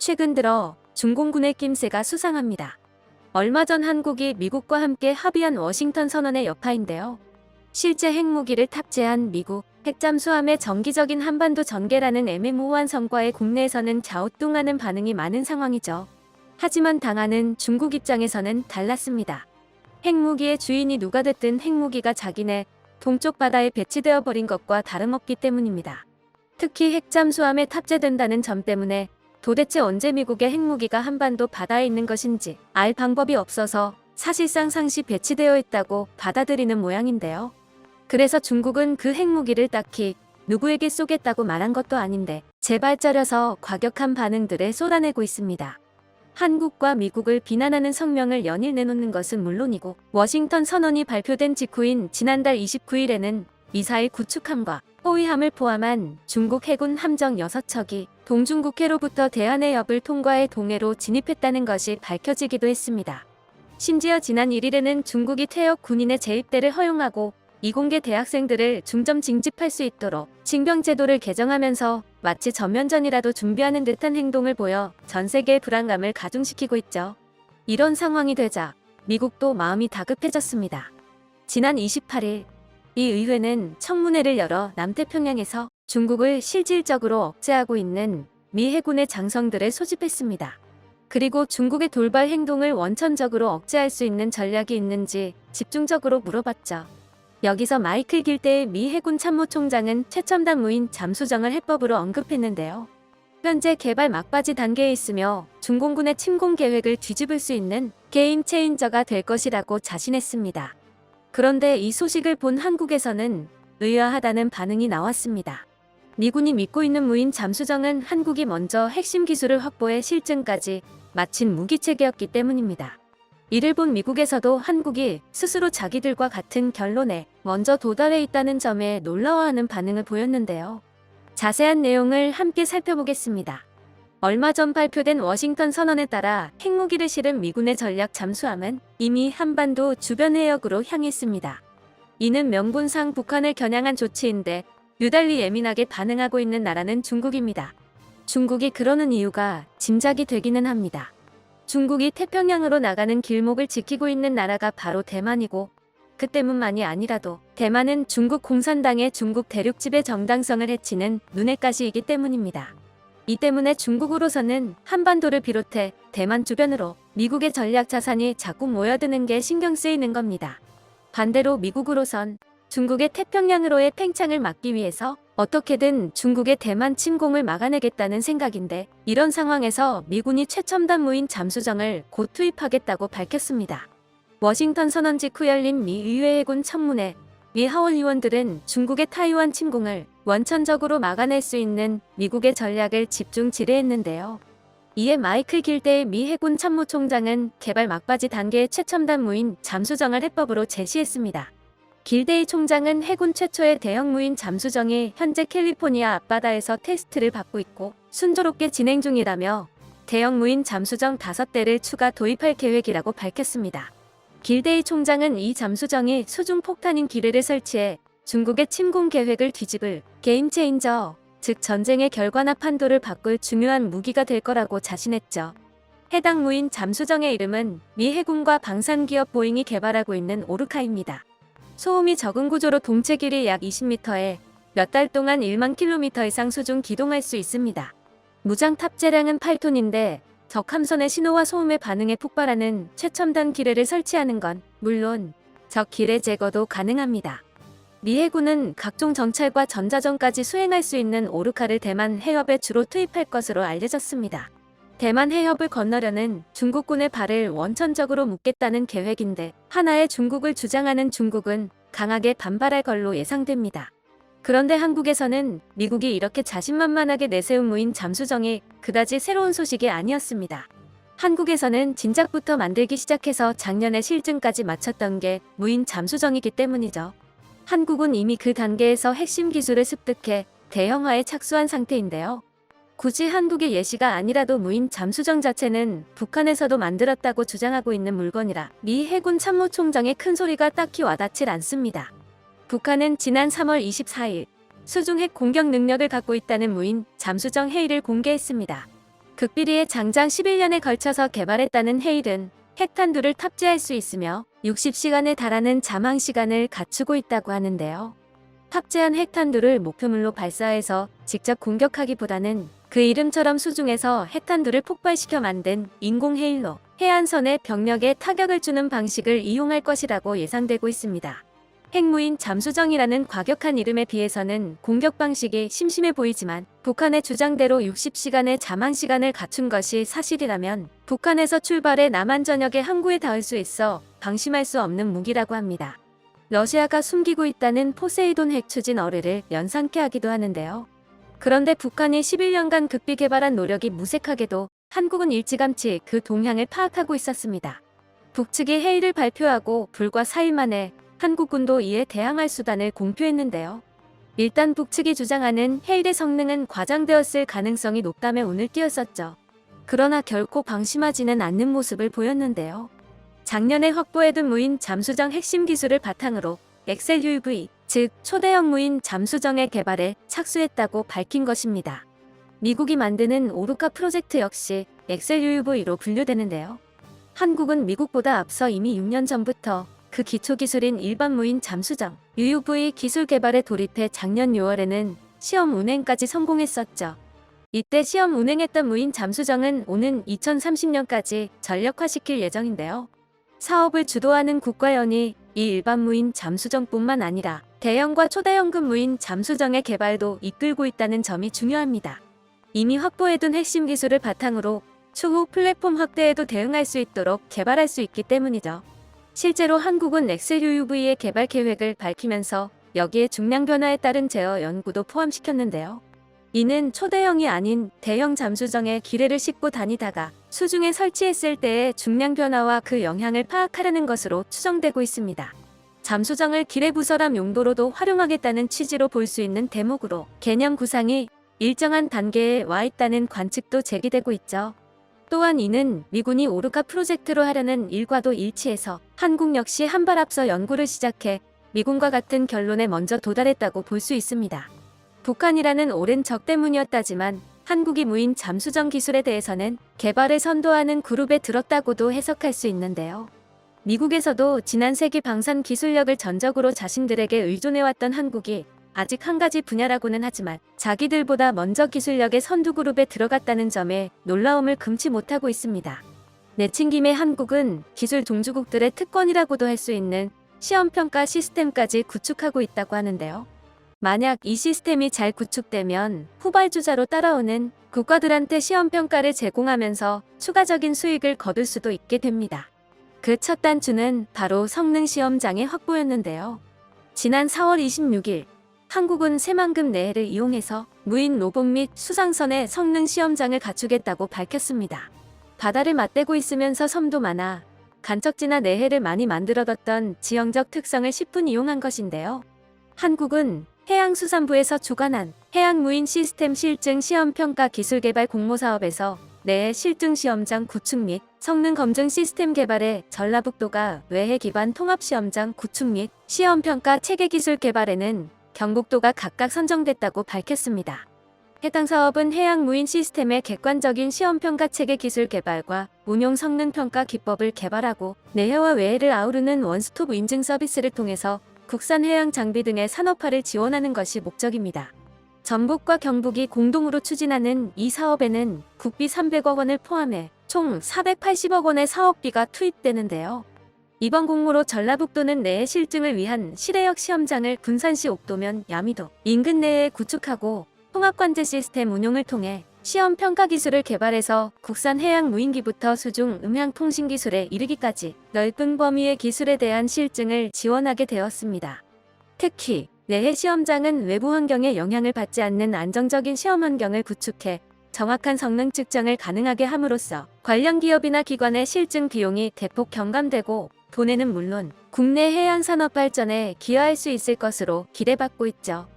최근 들어 중공군의 낌새가 수상합니다. 얼마 전 한국이 미국과 함께 합의한 워싱턴 선언의 여파인데요. 실제 핵무기를 탑재한 미국 핵잠수함의 정기적인 한반도 전개라는 애매모호한 성과에 국내에서는 갸우뚱하는 반응이 많은 상황이죠. 하지만 당하는 중국 입장에서는 달랐습니다. 핵무기의 주인이 누가 됐든 핵무기가 자기네 동쪽 바다에 배치되어 버린 것과 다름없기 때문입니다. 특히 핵잠수함에 탑재된다는 점 때문에 도대체 언제 미국의 핵무기가 한반도 바다에 있는 것인지 알 방법이 없어서 사실상 상시 배치되어 있다고 받아들이는 모양인데요. 그래서 중국은 그 핵무기를 딱히 누구에게 쏘겠다고 말한 것도 아닌데 재발절여서 과격한 반응들을 쏟아내고 있습니다. 한국과 미국을 비난하는 성명을 연일 내놓는 것은 물론이고 워싱턴 선언이 발표된 직후인 지난달 29일에는 미사일 구축함과 호위함을 포함한 중국 해군 함정 6척이 동중국해로부터 대한해협을 통과해 동해로 진입했다는 것이 밝혀지기도 했습니다. 심지어 지난 1일에는 중국이 퇴역 군인의 재입대를 허용하고 이공계 대학생들을 중점 징집할 수 있도록 징병 제도를 개정하면서 마치 전면전이라도 준비하는 듯한 행동을 보여 전 세계의 불안감을 가중시키고 있죠. 이런 상황이 되자 미국도 마음이 다급해졌습니다. 지난 28일 이 의회는 청문회를 열어 남태평양에서 중국을 실질적으로 억제하고 있는 미 해군의 장성들을 소집했습니다. 그리고 중국의 돌발 행동을 원천적으로 억제할 수 있는 전략이 있는지 집중적으로 물어봤죠. 여기서 마이클 길대의 미 해군 참모총장은 최첨단 무인 잠수정을 해법으로 언급했는데요. 현재 개발 막바지 단계에 있으며 중공군의 침공 계획을 뒤집을 수 있는 게임 체인저가 될 것이라고 자신했습니다. 그런데 이 소식을 본 한국에서는 의아하다는 반응이 나왔습니다. 미군이 믿고 있는 무인 잠수정은 한국이 먼저 핵심 기술을 확보해 실증까지 마친 무기체계였기 때문입니다. 이를 본 미국에서도 한국이 스스로 자기들과 같은 결론에 먼저 도달해 있다는 점에 놀라워하는 반응을 보였는데요. 자세한 내용을 함께 살펴보겠습니다. 얼마 전 발표된 워싱턴 선언에 따라 핵무기를 실은 미군의 전략 잠수함은 이미 한반도 주변 해역으로 향했습니다. 이는 명분상 북한을 겨냥한 조치인데 유달리 예민하게 반응하고 있는 나라는 중국입니다. 중국이 그러는 이유가 짐작이 되기는 합니다. 중국이 태평양으로 나가는 길목을 지키고 있는 나라가 바로 대만이고 그 때문만이 아니라도 대만은 중국 공산당의 중국 대륙집의 정당성을 해치는 눈의 가시이기 때문입니다. 이 때문에 중국으로서는 한반도를 비롯해 대만 주변으로 미국의 전략 자산이 자꾸 모여드는 게 신경 쓰이는 겁니다. 반대로 미국으로선 중국의 태평양으로의 팽창을 막기 위해서 어떻게든 중국의 대만 침공을 막아내겠다는 생각인데 이런 상황에서 미군이 최첨단 무인 잠수정을 곧 투입하겠다고 밝혔습니다. 워싱턴 선언 직후 열린 미 의회 해군 청문회 미 하원 의원들은 중국의 타이완 침공을 원천적으로 막아낼 수 있는 미국의 전략을 집중 질의했는데요. 이에 마이클 길대의 미 해군 참모총장은 개발 막바지 단계의 최첨단 무인 잠수정을 해법으로 제시했습니다. 길데이 총장은 해군 최초의 대형 무인 잠수정이 현재 캘리포니아 앞바다에서 테스트를 받고 있고 순조롭게 진행 중이라며 대형 무인 잠수정 5대를 추가 도입할 계획이라고 밝혔습니다. 길데이 총장은 이 잠수정이 수중 폭탄인 기뢰를 설치해 중국의 침공 계획을 뒤집을 게임 체인저, 즉 전쟁의 결과나 판도를 바꿀 중요한 무기가 될 거라고 자신했죠. 해당 무인 잠수정의 이름은 미 해군과 방산기업 보잉이 개발하고 있는 오르카입니다. 소음이 적은 구조로 동체 길이 약 20m에 몇 달 동안 1만 킬로미터 이상 수중 기동할 수 있습니다. 무장 탑재량은 8톤인데 적 함선의 신호와 소음에 반응해 폭발하는 최첨단 기뢰를 설치하는 건 물론 적 기뢰 제거도 가능합니다. 미 해군은 각종 정찰과 전자전까지 수행할 수 있는 오르카를 대만 해협에 주로 투입할 것으로 알려졌습니다. 대만 해협을 건너려는 중국군의 발을 원천적으로 묶겠다는 계획인데 하나의 중국을 주장하는 중국은 강하게 반발할 걸로 예상됩니다. 그런데 한국에서는 미국이 이렇게 자신만만하게 내세운 무인 잠수정이 그다지 새로운 소식이 아니었습니다. 한국에서는 진작부터 만들기 시작해서 작년에 실증까지 마쳤던 게 무인 잠수정이기 때문이죠. 한국은 이미 그 단계에서 핵심 기술을 습득해 대형화에 착수한 상태인데요. 굳이 한국의 예시가 아니라도 무인 잠수정 자체는 북한에서도 만들었다고 주장하고 있는 물건이라 미 해군 참모총장의 큰 소리가 딱히 와닿질 않습니다. 북한은 지난 3월 24일 수중 핵 공격 능력을 갖고 있다는 무인 잠수정 회의를 공개했습니다. 극비리의 장장 11년에 걸쳐서 개발했다는 헤일은 핵탄두를 탑재할 수 있으며 60시간에 달하는 자망 시간을 갖추고 있다고 하는데요. 탑재한 핵탄두를 목표물로 발사해서 직접 공격하기보다는 그 이름처럼 수중에서 핵탄두를 폭발시켜 만든 인공 헤일로 해안선의 병력에 타격을 주는 방식을 이용할 것이라고 예상되고 있습니다. 핵무인 잠수정이라는 과격한 이름에 비해서는 공격 방식이 심심해 보이지만 북한의 주장대로 60시간의 자망 시간을 갖춘 것이 사실이라면 북한에서 출발해 남한 전역의 항구에 닿을 수 있어 방심할 수 없는 무기라고 합니다. 러시아가 숨기고 있다는 포세이돈 핵 추진 어뢰를 연상케 하기도 하는데요. 그런데 북한이 11년간 극비 개발한 노력이 무색하게도 한국은 일찌감치 그 동향을 파악하고 있었습니다. 북측이 헤이를 발표하고 불과 4일 만에 한국군도 이에 대항할 수단을 공표했는데요. 일단 북측이 주장하는 헤일의 성능은 과장되었을 가능성이 높다며 운을 띄웠었죠. 그러나 결코 방심하지는 않는 모습을 보였는데요. 작년에 확보해둔 무인 잠수정 핵심 기술을 바탕으로 엑셀 UV, 즉 초대형 무인 잠수정의 개발에 착수했다고 밝힌 것입니다. 미국이 만드는 오르카 프로젝트 역시 엑셀 UV로 분류되는데요. 한국은 미국보다 앞서 이미 6년 전부터 그 기초 기술인 일반 무인 잠수정 UUV 기술 개발에 돌입해 작년 6월에는 시험 운행까지 성공했었죠. 이때 시험 운행했던 무인 잠수정은 오는 2030년까지 전력화시킬 예정인데요. 사업을 주도하는 국가연이 이 일반 무인 잠수정뿐만 아니라 대형과 초대형급 무인 잠수정의 개발도 이끌고 있다는 점이 중요합니다. 이미 확보해둔 핵심 기술을 바탕으로 추후 플랫폼 확대에도 대응할 수 있도록 개발할 수 있기 때문이죠. 실제로 한국은 엑셀 UUV의 개발 계획을 밝히면서 여기에 중량 변화에 따른 제어 연구도 포함시켰는데요. 이는 초대형이 아닌 대형 잠수정에 기뢰를 싣고 다니다가 수중에 설치했을 때의 중량 변화와 그 영향을 파악하려는 것으로 추정되고 있습니다. 잠수정을 기뢰 부설함 용도로도 활용하겠다는 취지로 볼 수 있는 대목으로 개념 구상이 일정한 단계에 와 있다는 관측도 제기되고 있죠. 또한 이는 미군이 오르카 프로젝트로 하려는 일과도 일치해서 한국 역시 한 발 앞서 연구를 시작해 미군과 같은 결론에 먼저 도달했다고 볼 수 있습니다. 북한이라는 오랜 적 때문이었다지만 한국이 무인 잠수정 기술에 대해서는 개발을 선도하는 그룹에 들었다고도 해석할 수 있는데요. 미국에서도 지난 세기 방산 기술력을 전적으로 자신들에게 의존해왔던 한국이 아직 한 가지 분야라고는 하지만 자기들보다 먼저 기술력의 선두 그룹에 들어갔다는 점에 놀라움을 금치 못하고 있습니다. 내친 김에 한국은 기술 종주국들의 특권이라고도 할 수 있는 시험평가 시스템까지 구축하고 있다고 하는데요. 만약 이 시스템이 잘 구축되면 후발주자로 따라오는 국가들한테 시험평가를 제공하면서 추가적인 수익을 거둘 수도 있게 됩니다. 그 첫 단추는 바로 성능시험장의 확보였는데요. 지난 4월 26일 한국은 새만금 내해를 이용해서 무인 로봇 및 수상선의 성능 시험장을 갖추겠다고 밝혔습니다. 바다를 맞대고 있으면서 섬도 많아 간척지나 내해를 많이 만들어뒀던 지형적 특성을 10분 이용한 것인데요. 한국은 해양수산부에서 주관한 해양무인 시스템 실증 시험평가 기술 개발 공모사업에서 내해 실증 시험장 구축 및 성능 검증 시스템 개발에 전라북도가 외해 기반 통합 시험장 구축 및 시험평가 체계 기술 개발에는 경북도가 각각 선정됐다고 밝혔습니다. 해당 사업은 해양 무인 시스템의 객관적인 시험평가 체계 기술 개발과 운용 성능 평가 기법을 개발하고 내해와 외해를 아우르는 원스톱 인증 서비스를 통해서 국산 해양 장비 등의 산업화를 지원하는 것이 목적입니다. 전북과 경북이 공동으로 추진하는 이 사업에는 국비 300억 원을 포함해 총 480억 원의 사업비가 투입되는데요. 이번 공모로 전라북도는 내해 실증을 위한 실해역 시험장을 군산시 옥도면 야미도 인근 내에 구축하고 통합관제 시스템 운용을 통해 시험 평가 기술을 개발해서 국산 해양 무인기부터 수중 음향 통신 기술에 이르기까지 넓은 범위의 기술에 대한 실증을 지원하게 되었습니다. 특히 내해 시험장은 외부 환경에 영향을 받지 않는 안정적인 시험 환경을 구축해 정확한 성능 측정을 가능하게 함으로써 관련 기업이나 기관의 실증 비용이 대폭 경감되고 돈에는 물론 국내 해양 산업 발전에 기여할 수 있을 것으로 기대받고 있죠.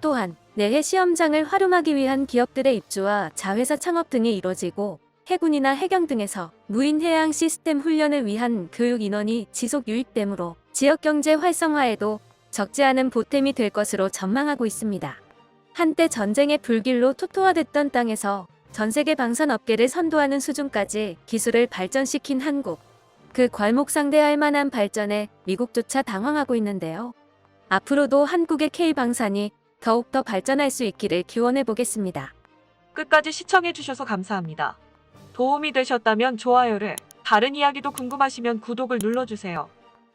또한 내해 시험장을 활용하기 위한 기업들의 입주와 자회사 창업 등이 이뤄지고 해군이나 해경 등에서 무인 해양 시스템 훈련을 위한 교육 인원이 지속 유입되므로 지역 경제 활성화에도 적지 않은 보탬이 될 것으로 전망하고 있습니다. 한때 전쟁의 불길로 토토화됐던 땅에서 전 세계 방산 업계를 선도하는 수준까지 기술을 발전시킨 한국. 그 괄목 상대할 만한 발전에 미국조차 당황하고 있는데요. 앞으로도 한국의 K방산이 더욱더 발전할 수 있기를 기원해 보겠습니다. 끝까지 시청해주셔서 감사합니다. 도움이 되셨다면 좋아요를, 다른 이야기도 궁금하시면 구독을 눌러주세요.